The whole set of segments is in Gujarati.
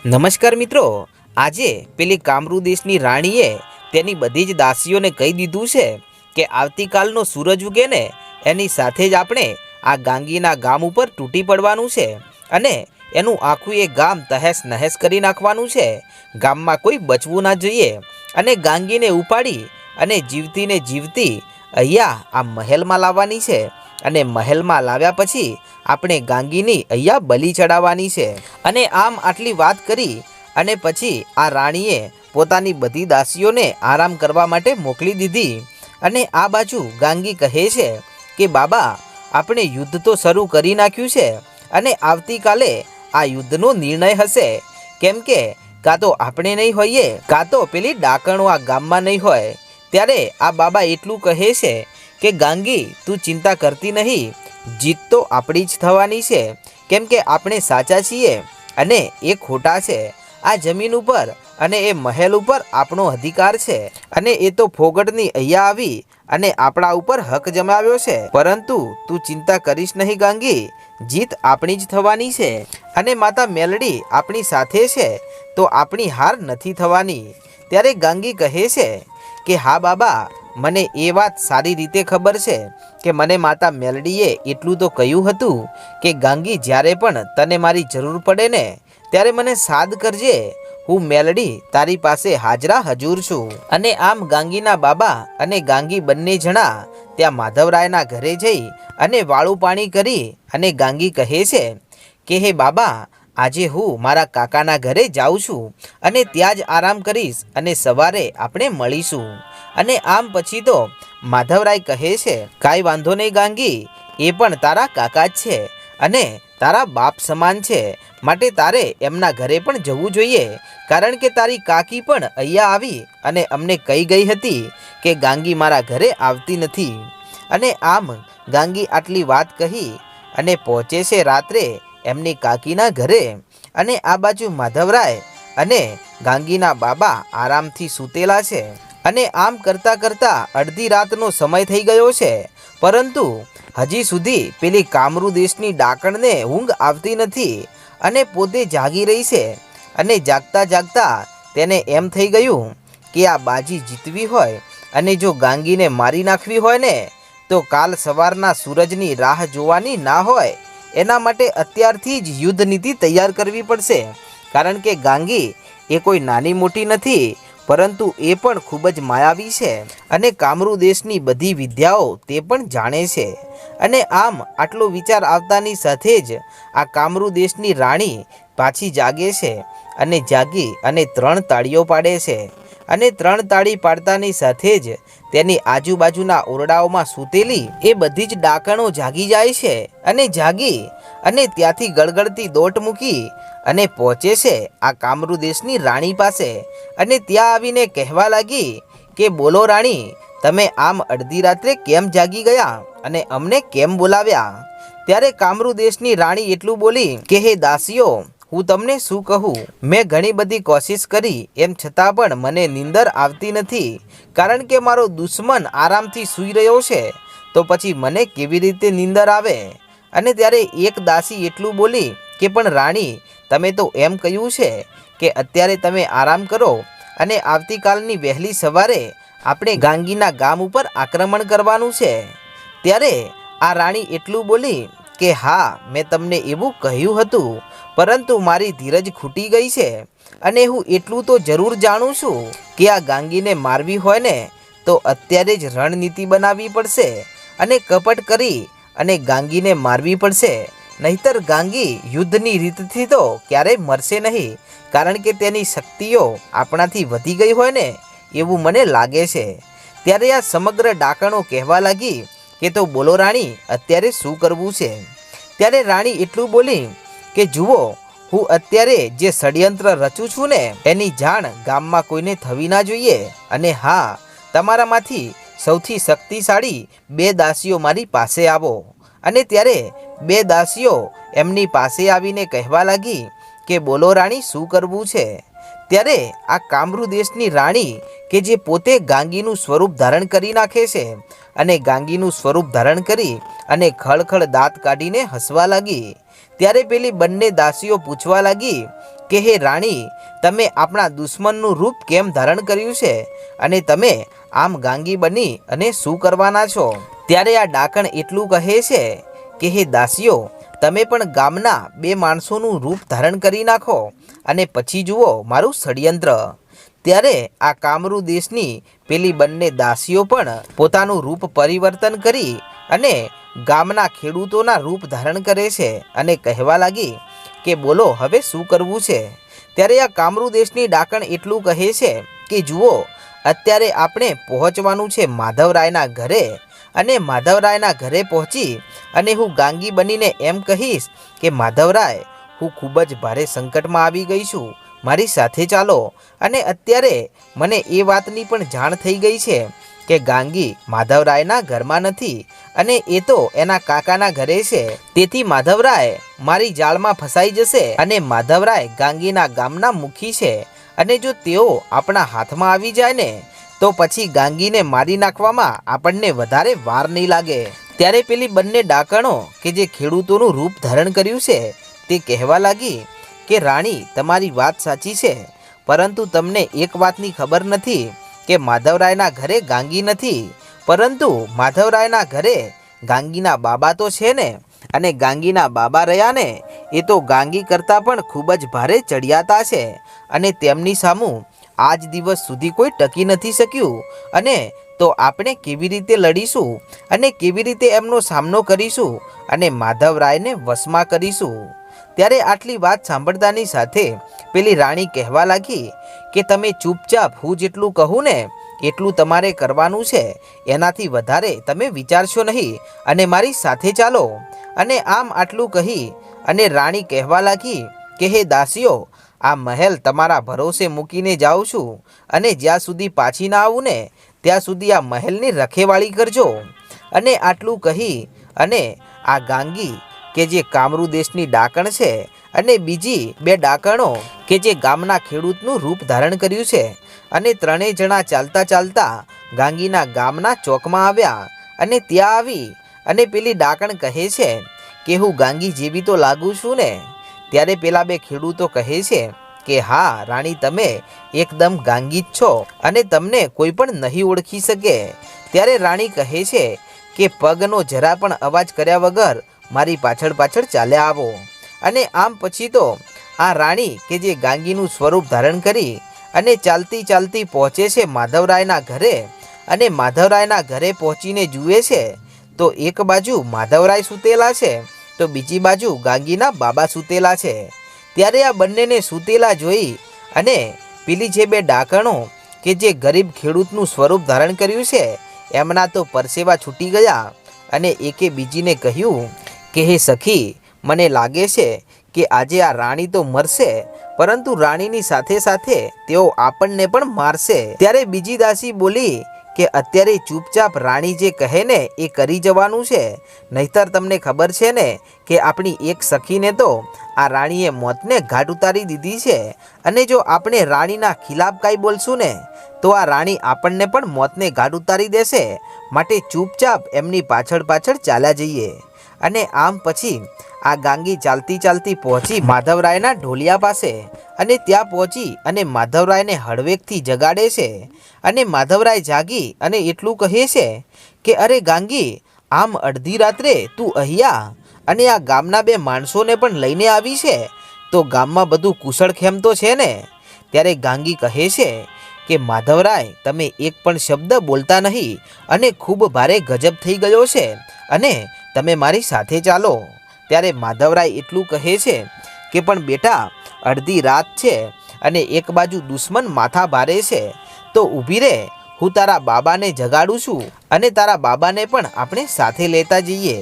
નમસ્કાર મિત્રો, આજે પેલી કામરૂ દેશની રાણીએ તેની બધી જ દાસીઓને કહી દીધું છે કે આવતીકાલનો સૂરજ ઉગે ને એની સાથે જ આપણે આ ગાંગીના ગામ ઉપર તૂટી પડવાનું છે અને એનું આખું એ ગામ તહેસ નહેસ કરી નાખવાનું છે. ગામમાં કોઈ બચવું ના જોઈએ અને ગાંગીને ઉપાડી અને જીવતીને જીવતી અહીંયા આ મહેલમાં લાવવાની છે. અને મહેલમાં લાવ્યા પછી આપણે ગાંગીની અહીંયા બલી ચડાવવાની છે. અને આમ આટલી વાત કરી અને પછી આ રાણીએ પોતાની બધી દાસીઓને આરામ કરવા માટે મોકલી દીધી. અને આ બાજુ ગાંગી કહે છે કે, બાબા, આપણે યુદ્ધ તો શરૂ કરી નાખ્યું છે અને આવતીકાલે આ યુદ્ધનો નિર્ણય હશે. કેમ કે, કાં તો આપણે નહીં હોઈએ, કાં તો પેલી ડાકણો આ ગામમાં નહીં હોય. ત્યારે આ બાબા એટલું કહે છે કે ગાંગી, તું ચિંતા કરતી નહીં. જીત તો આપણી જ થવાની છે. કેમ કે આપણે સાચા છીએ અને એ ખોટા છે. આ જમીન ઉપર અને એ મહેલ ઉપર આપણો અધિકાર છે. અને એ તો ફોગટની અહીંયા આવી અને આપણા ઉપર હક જમાવ્યો છે. પરંતુ તું ચિંતા કરીશ નહીં ગાંગી. જીત આપણી જ થવાની છે. અને માતા મેલડી આપણી સાથે છે, તો આપણી હાર નથી થવાની. ત્યારે ગાંગી કહે છે કે, હા બાબા મને એ વાત સારી રીતે ખબર છે કે મને માતા મેલડીએ એટલું તો કહ્યું હતું કે, ગાંગી, જ્યારે પણ તને મારી જરૂર પડે ને, ત્યારે મને સાદ કરજે. હું મેલડી તારી પાસે હાજરા હજુર છું. અને આમ ગાંગીના બાબા અને ગાંગી બંને જણા ત્યાં માધવરાયના ઘરે જઈ અને વાળું પાણી કરી અને ગાંગી કહે છે કે, હે બાબા આજે હું મારા કાકાના ઘરે જાઉં છું અને ત્યાં જ આરામ કરીશ અને સવારે આપણે મળીશું. અને આમ પછી તો માધવરાય કહે છે, કાંઈ વાંધો નહીં ગાંગી, એ પણ તારા કાકા જ છે અને તારા બાપ સમાન છે, માટે તારે એમના ઘરે પણ જવું જોઈએ, કારણ કે તારી કાકી પણ અહીંયા આવી અને અમને કહી ગઈ હતી કે ગાંગી મારા ઘરે આવતી નથી. અને આમ ગાંગી આટલી વાત કહી અને પહોંચે છે રાત્રે એમની કાકીના ઘરે અને આ બાજુ માધવરાય અને ગાંગીના બાબા આરામથી સૂતેલા છે. અને આમ કરતાં કરતાં અડધી રાતનો સમય થઈ ગયો છે. પરંતુ હજી સુધી પેલી કામરૂ દેશની ડાકણને ઊંઘ આવતી નથી અને પોતે જાગી રહી છે. અને જાગતા જાગતા તેને એમ થઈ ગયું કે આ બાજી જીતવી હોય અને જો ગાંગીને મારી નાખવી હોય ને, તો કાલ સવારના સૂરજની રાહ જોવાની ના હોય. એના માટે અત્યારથી જ યુદ્ધ નીતિ તૈયાર કરવી પડશે. કારણ કે ગાંગી એ કોઈ નાની મોટી નથી, પરંતુ એ પણ ખૂબ જ માયાવી છે અને કામરૂ દેશની બધી વિદ્યાઓ તે પણ જાણે છે. અને આમ આટલો વિચાર આવતાની સાથે જ આ કામરૂ દેશની રાણી પાછી જાગે છે અને જાગી અને ત્રણ તાળીઓ પાડે છે. અને ત્રણ તાળી પાડતાની સાથે જ તેની આજુબાજુના ઓરડાઓમાં સૂતેલી એ બધી જ ડાકણો જાગી જાય છે અને જાગી અને ત્યાંથી ગળગળતી દોટ મૂકી અને પહોંચે છે આ કામરૂ દેશની રાણી પાસે. અને ત્યાં આવીને કહેવા લાગી કે, બોલો રાણી, તમે આમ અડધી રાત્રે કેમ જાગી ગયા અને અમને કેમ બોલાવ્યા? ત્યારે કામરૂ દેશની રાણી એટલું બોલી કે, હે દાસીઓ હું તમને શું કહું? મેં ઘણી બધી કોશિશ કરી, એમ છતાં પણ મને નીંદર આવતી નથી. કારણ કે મારો દુશ્મન આરામથી સૂઈ રહ્યો છે, તો પછી મને કેવી રીતે નીંદર આવે? અને ત્યારે એક દાસી એટલું બોલી કે, પણ રાણી, તમે તો એમ કહ્યું છે કે અત્યારે તમે આરામ કરો અને આવતીકાલની વહેલી સવારે આપણે ગાંગીના ગામ ઉપર આક્રમણ કરવાનું છે. ત્યારે આ રાણી એટલું બોલી કે હા, મેં તમને એવું કહ્યું હતું, પરંતુ મારી ધીરજ ખૂટી ગઈ છે અને હું એટલું તો જરૂર જાણું છું કે આ ગાંગીને મારવી હોય ને, તો અત્યારે જ રણનીતિ બનાવવી પડશે અને કપટ કરી અને ગાંગીને મારવી પડશે. નહીતર ગાંગી યુદ્ધની રીતથી તો ક્યારેય મરશે નહીં, કારણ કે તેની શક્તિઓ આપણાથી વધી ગઈ હોય ને, એવું મને લાગે છે. ત્યારે આ સમગ્ર ડાકણો કહેવા લાગી કે તો બોલો રાણી, અત્યારે શું કરવું છે? ત્યારે રાણી એટલું બોલી કે, જુઓ, હું અત્યારે જે ષડયંત્ર રચું છું ને, એની જાણ ગામમાં કોઈને થવી ના જોઈએ. અને હા, તમારામાંથી સૌથી શક્તિશાળી બે દાસીઓ મારી પાસે આવો. અને ત્યારે બે દાસીઓ એમની પાસે આવીને કહેવા લાગી કે, બોલો રાણી, શું કરવું છે? ત્યારે આ કામરૂ દેશની રાણી કે જે પોતે ગાંગીનું સ્વરૂપ ધારણ કરી નાખે છે અને ગાંગીનું સ્વરૂપ ધારણ કરી અને ખળખળ દાંત કાઢીને હસવા લાગી. ત્યારે પેલી બંને દાસીઓ પૂછવા લાગી કે, હે રાણી, તમે આપણા દુશ્મનનું રૂપ કેમ ધારણ કર્યું છે અને તમે આમ ગાંગી બની અને શું કરવાના છો? ત્યારે આ ડાકણ એટલું કહે છે કે, હે દાસીઓ, તમે પણ ગામના બે માણસોનું રૂપ ધારણ કરી નાખો અને પછી જુઓ મારું ષડયંત્ર. ત્યારે આ કામરુ દેશની પેલી બંને દાસીઓ પણ પોતાનું રૂપ પરિવર્તન કરી અને ગામના ખેડૂતોના રૂપ ધારણ કરે છે અને કહેવા લાગી કે બોલો, હવે શું કરવું છે? ત્યારે આ કામરુ દેશની ડાકણ એટલું કહે છે કે જુઓ, અત્યારે આપણે પહોંચવાનું છે માધવરાયના ઘરે અને માધવરાયના ઘરે પહોંચી અને હું ગાંગી બનીને એમ કહીશ કે માધવરાય હું ખૂબ જ ભારે સંકટમાં આવી ગઈ છું. મારી સાથે ચાલો. અને અત્યારે મને એ વાતની પણ જાણ થઈ ગઈ છે કે ગાંગી માધવરાયના ઘરમાં નથી અને એ તો એના કાકાના ઘરે છે. તેથી માધવરાય મારી જાળમાં ફસાઈ જશે અને માધવરાય ગાંગીના ગામના મુખી છે. અને જો તેઓ આપણા હાથમાં આવી જાય ને, તો પછી ગાંગીને મારી નાખવામાં આપણને વધારે વાર નહીં લાગે. ત્યારે પેલી બંને ડાકણો કે જે ખેડૂતોનું રૂપ ધારણ કર્યું છે તે કહેવા લાગી કે, રાણી, તમારી વાત સાચી છે, પરંતુ તમને એક વાતની ખબર નથી કે માધવરાયના ઘરે ગાંગી નથી. પરંતુ માધવરાયના ઘરે ગાંગીના બાબા તો છે ને, અને ગાંગીના બાબા રહ્યા ને, એ તો ગાંગી કરતાં પણ ખૂબ જ ભારે ચડિયાતા છે, અને તેમની સામું આજ દિવસ સુધી કોઈ ટકી નથી શક્યું. અને તો આપણે કેવી રીતે લડીશું? અને કેવી રીતે એમનો સામનો કરીશું? અને માધવરાયને વશમાં કરીશું? ત્યારે આટલી વાત સાંભળતાની સાથે પેલી રાણી કહેવા લાગી કે તમે ચૂપચાપ હું જેટલું કહું ને, એટલું તમારે કરવાનું છે. એનાથી વધારે તમે વિચારશો નહીં. અને મારી સાથે ચાલો. અને આમ આટલું કહી અને રાણી કહેવા લાગી કે, હે દાસીઓ, આ મહેલ તમારા ભરોસે મૂકીને જાઉં છું. અને જ્યાં સુધી પાછી ના આવું ને, ત્યાં સુધી આ મહેલની રખેવાળી કરજો. અને આટલું કહી અને આ ગાંગી કે જે કામરૂ દેશની ડાકણ છે અને બીજી બે ડાકણો કે જે ગામના ખેડૂતનું રૂપ ધારણ કર્યું છે અને ત્રણેય જણા ચાલતા ચાલતા ગાંગીના ગામના ચોકમાં આવ્યા અને ત્યાં આવી અને પેલી ડાકણ કહે છે કે હું ગાંગી જેવી તો લાગુ છું ને. ત્યારે પેલા બે ખેડૂતો કહે છે કે, હા, રાણી, તમે એકદમ ગાંગી જ છો અને તમને કોઈ પણ નહીં ઓળખી શકે. ત્યારે રાણી કહે છે કે પગનો જરા પણ અવાજ કર્યા વગર મારી પાછળ પાછળ ચાલ્યા આવો. અને આમ પછી તો આ રાણી કે જે ગાંગીનું સ્વરૂપ ધારણ કરી અને ચાલતી ચાલતી પહોંચે છે માધવરાયના ઘરે અને માધવરાયના ઘરે પહોંચીને જુએ છે, તો એક બાજુ માધવરાય સૂતેલા છે, તો બીજી બાજુ ગાંગીના બાબા સૂતેલા છે. ત્યારે આ બંનેને સૂતેલા જોઈ અને પેલી જે બે ડાકણો કે જે ગરીબ ખેડૂતનું સ્વરૂપ ધારણ કર્યું છે એમના તો પરસેવા છૂટી ગયા અને એકે બીજીને કહ્યું કે, હે સખી, મને લાગે છે કે આજે આ રાણી તો મરશે, પરંતુ રાણીની સાથે સાથે તેઓ આપણને પણ મારશે. ત્યારે બીજી દાસી બોલી કે, અત્યારે ચૂપચાપ રાણી જે કહે ને એ કરી જવાનું છે. નહીતર તમને ખબર છે ને કે આપણી એક સખીને તો આ રાણીએ મોતને ઘાટ ઉતારી દીધી છે. અને જો આપણે રાણીના ખિલાફ કાંઈ બોલશું ને તો આ રાણી આપણને પણ મોતને ઘાટ ઉતારી દેશે. માટે ચૂપચાપ એમની પાછળ પાછળ ચાલ્યા જઈએ. અને આમ પછી આ ગાંગી ચાલતી ચાલતી પહોંચી માધવરાયના ઢોલિયા પાસે. અને ત્યાં પહોંચી અને માધવરાયને હળવેકથી જગાડે છે. અને માધવરાય જાગી અને એટલું કહે છે કે, અરે ગાંગી, આમ અડધી રાત્રે તું અહીંયા? અને આ ગામના બે માણસોને પણ લઈને આવી છે? તો ગામમાં બધું કુશળખેમ તો છે ને? ત્યારે ગાંગી કહે છે કે માધવરાય તમે એક પણ શબ્દ બોલતા નહીં અને ખૂબ ભારે ગજબ થઈ ગયો છે અને તમે મારી સાથે ચાલો. ત્યારે માધવરાય એટલું કહે છે કે, પણ બેટા, અડધી રાત છે અને એક બાજુ દુશ્મન માથા ભારે છે. તો ઊભી રહે હું તારા બાબાને જગાડું છું અને તારા બાબાને પણ આપણે સાથે લેતા જઈએ.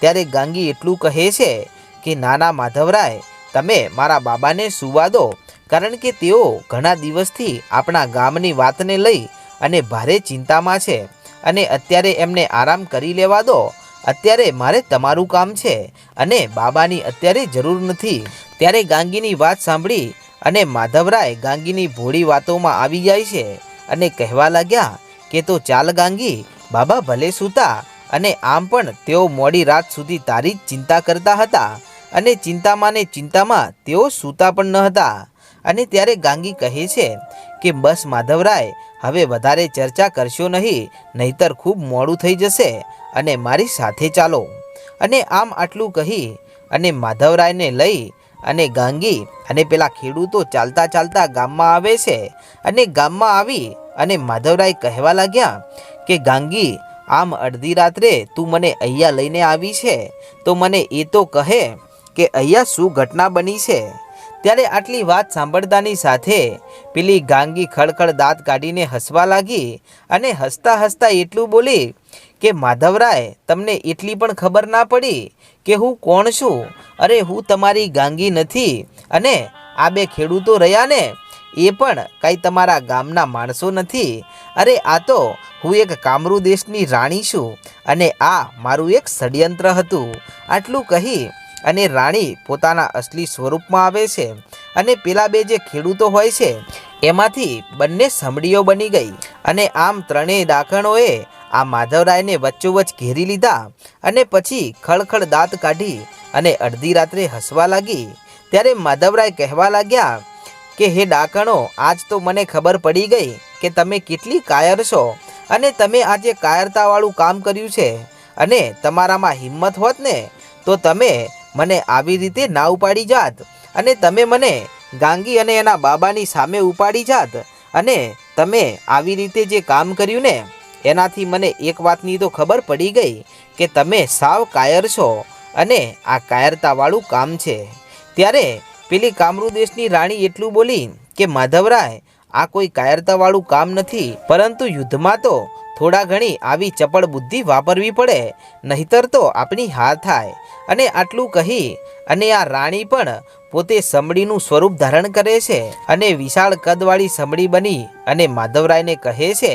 ત્યારે ગાંગી એટલું કહે છે કે નાના માધવરાય તમે મારા બાબાને સુવા દો કારણ કે તેઓ ઘણા દિવસથી આપણા ગામની વાતને લઈ અને ભારે ચિંતામાં છે અને અત્યારે એમને આરામ કરી લેવા દો. અત્યારે મારે તમારું કામ છે અને બાબાની અત્યારે જરૂર નથી. ત્યારે ગાંગીની વાત સાંભળી અને માધવરાય ગાંગીની ભોળી વાતોમાં આવી જાય છે અને કહેવા લાગ્યા કે તો ચાલ ગાંગી, બાબા ભલે સૂતા અને આમ પણ તેઓ મોડી રાત સુધી તારી જ ચિંતા કરતા હતા. અને ચિંતામાં ને ચિંતામાં તેઓ સૂતા પણ ન હતા. અને ત્યારે ગાંગી કહે છે કે, બસ માધવરાય, હવે વધારે ચર્ચા કરશો નહીં, નહીતર ખૂબ મોડું થઈ જશે અને મારી સાથે ચાલો. અને આમ આટલું કહી અને માધવરાયને લઈ અને ગાંગી અને પેલા ખેડૂતો ચાલતા ચાલતા ગામમાં આવે છે. અને ગામમાં આવી અને માધવરાય કહેવા લાગ્યા કે, ગાંગી, આમ અડધી રાત્રે તું મને અહીંયા લઈને આવી છે, તો મને એ તો કહે કે અહીંયા શું ઘટના બની છે? ત્યારે આટલી વાત સાંભળતાની સાથે પેલી ગાંગી ખડખડ દાંત કાઢીને હસવા લાગી અને હસતા હસતા એટલું બોલી કે, માધવરાય, તમને એટલી પણ ખબર ના પડી કે હું કોણ છું? અરે, હું તમારી ગાંગી નથી અને આ બે ખેડૂતો રહ્યા ને, એ પણ કાંઈ તમારા ગામના માણસો નથી. અરે, આ તો હું એક કામરૂ દેશની રાણી છું અને આ મારું એક ષડયંત્ર હતું. આટલું કહી અને રાણી પોતાના અસલી સ્વરૂપમાં આવે છે અને પેલા બે જે ખેડૂતો હોય છે, એમાંથી બંને સમડીઓ બની ગઈ અને આમ ત્રણેય ડાકણોએ આ માધવરાયને વચ્ચોવચ્ચ ઘેરી લીધા અને પછી ખળખળ દાંત કાઢી અને અડધી રાત્રે હસવા લાગી. ત્યારે માધવરાય કહેવા લાગ્યા કે, હે ડાકણો, આજ તો મને ખબર પડી ગઈ કે તમે કેટલી કાયર છો અને તમે આજે કાયરતાવાળું કામ કર્યું છે અને તમારામાં હિંમત હોત ને, તો તમે મને આવી રીતે ના ઉપાડી જાત. અને તમે મને ગાંગી અને એના બાબાની સામે ઉપાડી જાત. અને તમે આવી રીતે જે કામ કર્યું ને, એનાથી મને એક વાતની તો ખબર પડી ગઈ કે તમે સાવ કાયર છો અને આ કાયરતાવાળું કામ છે. ત્યારે પેલી કામરૂ દેશની રાણી એટલું બોલી કે, માધવરાય, આ કોઈ કાયરતાવાળું કામ નથી, પરંતુ યુદ્ધમાં તો થોડા ઘણી આવી ચપળ બુદ્ધિ વાપરવી પડે, નહીતર તો આપણી હાર થાય. અને આટલું કહી, અને આ રાણી પણ પોતે સમડીનું સ્વરૂપ ધારણ કરે છે. અને વિશાળ કદવાળી સમડી બની અને માધવરાયને કહે છે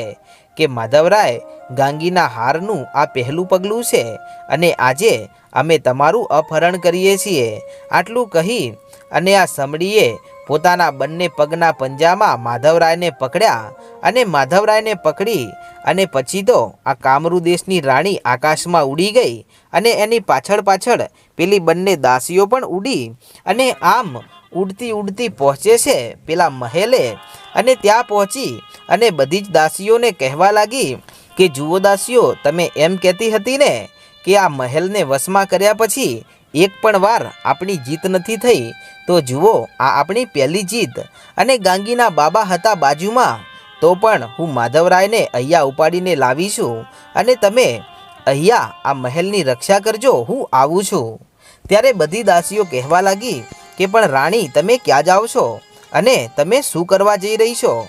કે, માધવરાય, ગાંગીના હારનું આ પહેલું પગલું છે અને આજે અમે તમારું અપહરણ કરીએ છીએ. આટલું કહી અને આ સમડીએ પોતાના બંને પગના પંજામાં માધવરાયને પકડ્યા અને માધવરાયને પકડી અને પછી તો આ કામરૂ દેશની રાણી આકાશમાં ઉડી ગઈ અને એની પાછળ પાછળ પેલી બંને દાસીઓ પણ ઉડી અને આમ ઉડતી ઉડતી પહોંચે છે પેલા મહેલે અને ત્યાં પહોંચી અને બધી જ દાસીઓને કહેવા લાગી કે, જુઓ દાસીઓ, તમે એમ કહેતી હતી ને કે આ મહેલને વશમાં કર્યા પછી એક પણ વાર આપણી જીત નથી થઈ. તો જુઓ, આ આપણી પહેલી જીત. અને ગાંગીના બાબા હતા બાજુમાં. તો પણ હું માધવરાયને અહીંયા ઉપાડીને લાવીશું અને તમે અહીંયા આ મહેલની રક્ષા કરજો, હું આવું છું. ત્યારે બધી દાસીઓ કહેવા લાગી કે, પણ રાણી, તમે ક્યાં જાઓ છો? અને તમે શું કરવા જઈ રહી છો?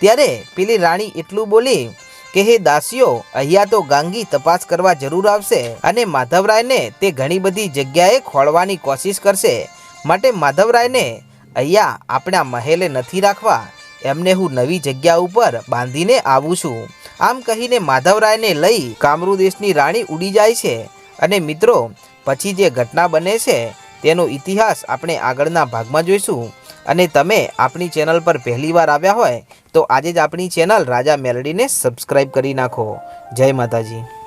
ત્યારે પેલી રાણી એટલું બોલી કે, હે દાસીઓ, અહીંયા તો ગાંગી તપાસ કરવા જરૂર આવશે. અને માધવરાયને તે ઘણી બધી જગ્યાએ ખોળવાની કોશિશ કરશે. માટે માધવરાયને અહીંયા આપણા મહેલે નથી રાખવા. એમને હું નવી જગ્યા ઉપર બાંધીને આવું છું. આમ કહીને માધવરાયને લઈ કામરૂ દેશની રાણી ઉડી જાય છે. અને મિત્રો, પછી જે ઘટના બને છે, તેનો ઇતિહાસ આપણે આગળના ભાગમાં જોઈશું. અને તમે આપણી ચેનલ પર પહેલીવાર આવ્યા હોય, તો આજે જ આપણી ચેનલ રાજા મેલડીને સબસ્ક્રાઈબ કરી નાખો. જય માતાજી.